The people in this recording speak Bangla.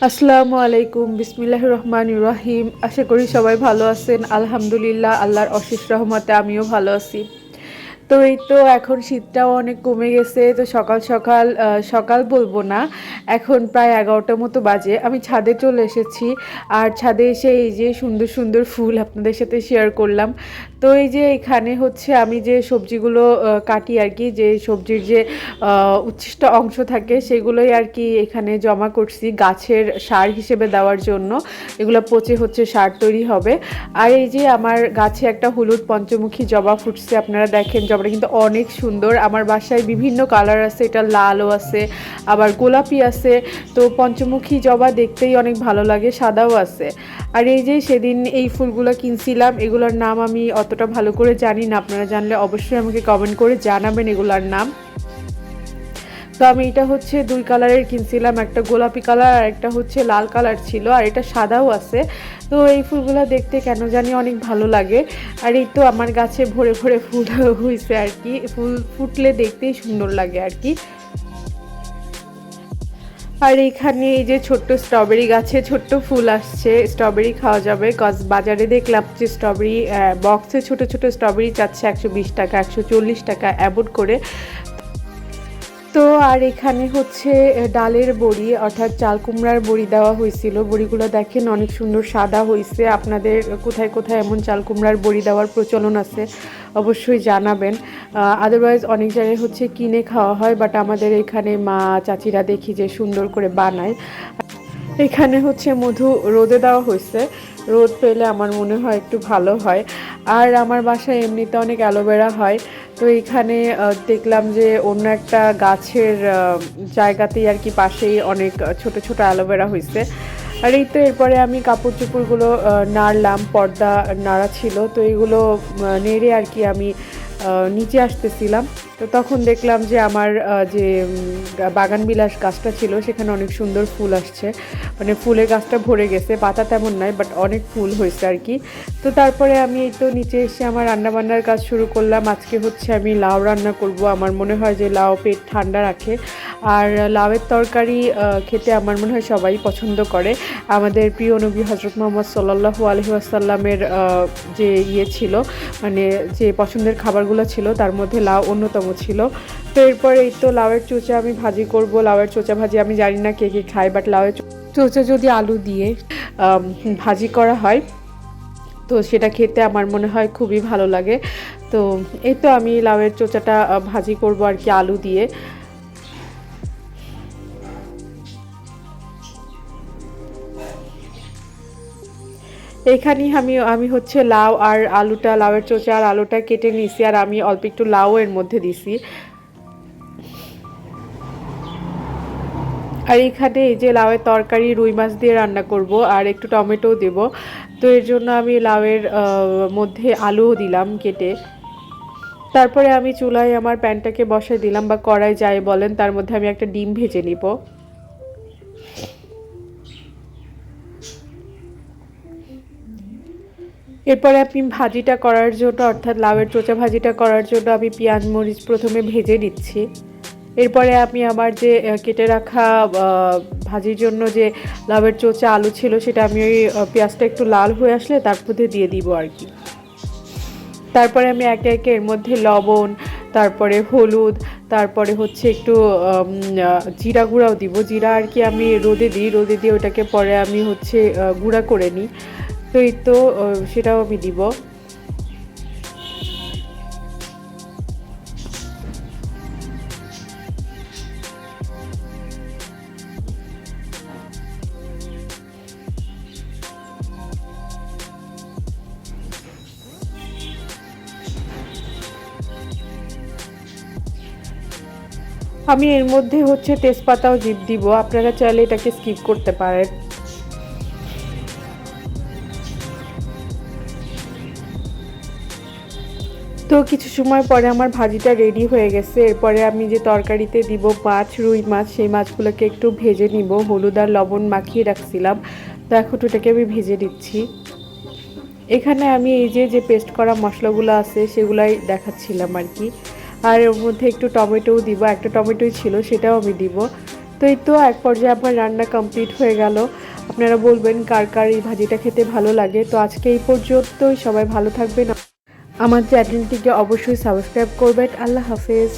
আসসালামু আলাইকুম বিসমিল্লাহ রহমান রহিম। আশা করি সবাই ভালো আছেন। আলহামদুলিল্লাহ, আল্লাহর অশেষ রহমতে আমিও ভালো আছি। তো এই তো এখন শীতটাও অনেক কমে গেছে, তো সকাল সকাল সকাল বলব না, এখন প্রায় এগারোটার মতো বাজে। আমি ছাদে চলে এসেছি, আর ছাদে এসে এই যে সুন্দর সুন্দর ফুল আপনাদের সাথে শেয়ার করলাম। তো এই যে এখানে হচ্ছে আমি যে সবজিগুলো কাটি আর কি, যে সবজির যে উচ্ছিষ্ট অংশ থাকে, সেগুলোই আর কি এখানে জমা করছি গাছের সার হিসেবে দেওয়ার জন্য। এগুলো পচে হচ্ছে, সার তৈরি হবে। আর এই যে আমার গাছে একটা হলুদ পঞ্চমুখী জবা ফুটছে, আপনারা দেখেন জবাটা কিন্তু অনেক সুন্দর। আমার বাসায় বিভিন্ন কালার আছে, এটা লালও আছে, আবার গোলাপি আছে। তো পঞ্চমুখী জবা দেখতেই অনেক ভালো লাগে, সাদাও আছে। আর এই যে সেদিন এই ফুলগুলো কিনছিলাম, এগুলোর নাম আমি অতটা ভালো করে জানি না। আপনারা জানলে অবশ্যই আমাকে কমেন্ট করে জানাবেন এগুলোর নাম। তো আমি এটা হচ্ছে দুই কালারের কিনছিলাম, একটা গোলাপি কালার আর একটা হচ্ছে লাল কালার ছিল, আর এটা সাদাও আছে। তো এই ফুলগুলো দেখতে কেন জানি অনেক ভালো লাগে। আর এই তো আমার গাছে ভরে ভরে ফুল হয়েছে আর কি, ফুল ফুটলে দেখতেই সুন্দর লাগে আর কি। আর এইখানে এই যে ছোট্ট স্ট্রবেরি গাছে ছোট্ট ফুল আসছে, স্ট্রবেরি খাওয়া যাবে কজ বাজারে দেখলাম যে স্ট্রবেরি বক্সে ছোট ছোট স্ট্রবেরি চাচ্ছে একশো বিশ টাকা, একশো চল্লিশ টাকা অ্যাবোড করে। তো আর এখানে হচ্ছে ডালের বড়ি, অর্থাৎ চাল কুমড়ার বড়ি দেওয়া হয়েছিল। বড়িগুলো দেখেন অনেক সুন্দর সাদা হয়েছে আপনাদের কোথায় কোথায় এমন চাল কুমড়ার বড়ি দেওয়ার প্রচলন আছে অবশ্যই জানাবেন। আদারওয়াইজ অনেক জায়গায় হচ্ছে কিনে খাওয়া হয় বাট আমাদের এখানে মা চাচিরা দেখি যে সুন্দর করে বানায়। এখানে হচ্ছে মধু রোদে দেওয়া হয়েছে। রোদ পেলে আমার মনে হয় একটু ভালো হয়। আর আমার বাসায় এমনিতে অনেক অ্যালোভেরা হয়। তো এখানে দেখলাম যে অন্য একটা গাছের জায়গাতেই আর কি পাশেই অনেক ছোট ছোট অ্যালোভেরা হয়েছে। আর এই তো এরপরে আমি কাপড় চোপড়গুলো নাড়লাম, পর্দা নাড়া ছিল। তো এগুলো নেড়ে আর কি আমি নিচে আসতেছিলাম। তো তখন দেখলাম যে আমার যে বাগান বিলাস গাছটা ছিল, সেখানে অনেক সুন্দর ফুল আসছে। মানে ফুলের গাছটা ভরে গেছে, পাতা তেমন নাই বাট অনেক ফুল হয়েছে আর কি। তো তারপরে আমি এই তো নিচে এসে আমার রান্নাবান্নার কাজ শুরু করলাম। আজকে হচ্ছে আমি লাউ রান্না করব। আমার মনে হয় যে লাউ পেট ঠান্ডা রাখে। আর লাউয়ের তরকারি খেতে আমার মনে হয় সবাই পছন্দ করে। আমাদের প্রিয় নবী হজরত মোহাম্মদ সাল্লাহু আলহিহাসাল্লামের যে ইয়ে ছিল মানে যে পছন্দের খাবারগুলো ছিল, তার মধ্যে লাউ অন্যতম ছিল। তো এরপর এই তো লাউয়ের চোচা আমি ভাজি করব। লাউয়ের চোচা ভাজি আমি জানি না কে কে খায় বাট লাউয়ের চোচা যদি আলু দিয়ে ভাজি করা হয়, তো সেটা খেতে আমার মনে হয় খুবই ভালো লাগে। তো এই তো আমি লাউয়ের চোচাটা ভাজি করব আর কি আলু দিয়ে। এখানেই আমি আমি হচ্ছে লাউ আর আলুটা, লাউয়ের চোচা আর আলুটা কেটে নিছি আর আমি অল্প একটু লাউ এর মধ্যে দিছি আর এখানে এই যে লাউয়ের তরকারি, রুই মাছ দিয়ে রান্না করব, আর একটু টমেটো দেব। তো এর জন্য আমি লাউয়ের মধ্যে আলুও দিলাম কেটে। তারপরে আমি চুলায় আমার প্যানটাকে বসাই দিলাম, বা কড়াই যাই বলেন, তার মধ্যে আমি একটা ডিম ভেজে নিব। এরপরে আপনি ভাজিটা করার জন্য, অর্থাৎ লাউয়ের চোচা ভাজিটা করার জন্য আমি পেঁয়াজ মরিচ প্রথমে ভেজে নিচ্ছি। এরপরে আমি আমার যে কেটে রাখা ভাজির জন্য যে লাউয়ের চোচা আলু ছিল, সেটা আমি ওই পেঁয়াজটা একটু লাল হয়ে আসলে তার মধ্যে দিয়ে দিব আর কি। তারপরে আমি একে একে এর মধ্যে লবণ, তারপরে হলুদ, তারপরে হচ্ছে একটু জিরা গুঁড়াও দিব। জিরা আর কি আমি রোদে দিই, রোদে দিয়ে ওটাকে পরে আমি হচ্ছে গুঁড়া করে নিই। তো এই তো সেটাও আমি দিব। আমি এর মধ্যে হচ্ছে তেজপাতাও জিপ দিব। আপনারা চাইলে এটাকে স্কিপ করতে পারেন। তো কিছু সময় পরে আমার ভাজিটা রেডি হয়ে গেছে। এরপরে আমি যে তরকারিতে দিব মাছ রুই মাছ, সেই মাছগুলোকে একটু ভেজে নিব। হলুদ আর লবণ মাখিয়ে রাখছিলাম। তো এখন ওটাকে আমি ভেজে দিচ্ছি এখানে আমি এই যে যে পেস্ট করা মশলাগুলো আছে, সেগুলাই দেখাচ্ছিলাম আর কি। আর ওর মধ্যে একটু টমেটোও দিব। একটা টমেটোই ছিল, সেটাও আমি দিব। তো এই তো এক পর্যায়ে আমার রান্না কমপ্লিট হয়ে গেল। আপনারা বলবেন, কার কার এই ভাজিটা খেতে ভালো লাগে? তো আজকে এই পর্যন্তই। সবাই ভালো থাকবেন। আমার চ্যানেলটিকে অবশ্যই সাবস্ক্রাইব করবেন। আল্লাহ হাফেজ।